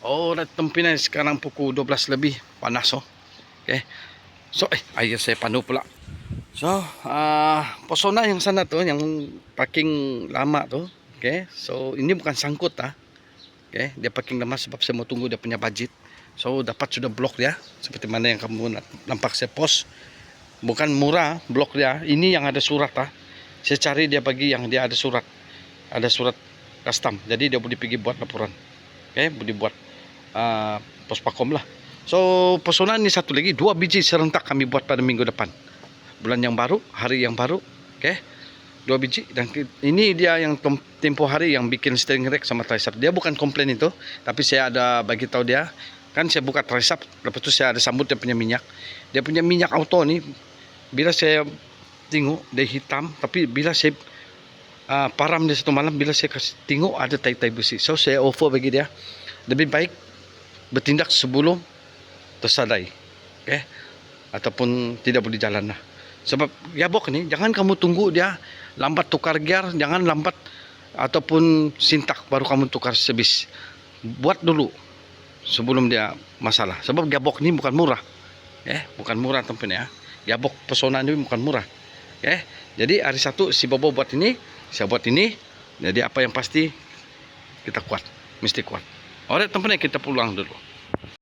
Oh, datang Pinay sekarang pukul 12 lebih. Panas oh. Okay. So, eh, ayah saya panu pula. So, uh, pesona yang sana tu, yang parking lama tu. Okay. So, ini bukan sangkut ah. Okay. Dia parking lama sebab saya mau tunggu dia punya budget. So, dapat sudah blok dia. Seperti mana yang kamu nampak saya post. Bukan murah blok dia. Ini yang ada surat ah. Saya cari dia bagi yang dia ada surat. Ada surat custom. Jadi dia boleh pergi buat laporan. Okay, boleh buat uh, pospakom lah. So, pesona ni satu lagi, dua biji serentak kami buat pada minggu depan. Bulan yang baru, hari yang baru. Okay, dua biji. Dan ini dia yang tem- tempoh hari yang bikin steering rack sama tricep. Dia bukan komplain itu, tapi saya ada bagi tahu dia. Kan saya buka tricep, lepas tu saya ada sambut dia punya minyak. Dia punya minyak auto ni, bila saya tengok dia hitam, tapi bila saya uh, param dia satu malam bila saya kasih tengok ada tai-tai besi. So saya offer bagi dia lebih baik bertindak sebelum tersadai. Okay? Ataupun tidak boleh jalan lah. Sebab gearbox ni jangan kamu tunggu dia lambat tukar gear, jangan lambat ataupun sintak baru kamu tukar servis. Buat dulu sebelum dia masalah. Sebab gearbox ni bukan murah. Eh, bukan murah tempatnya. Gearbox pesona ni bukan murah. Okay? Jadi hari satu si Bobo buat ini, saya buat ini. Jadi apa yang pasti kita kuat, mesti kuat. Alright, teman-teman kita pulang dulu.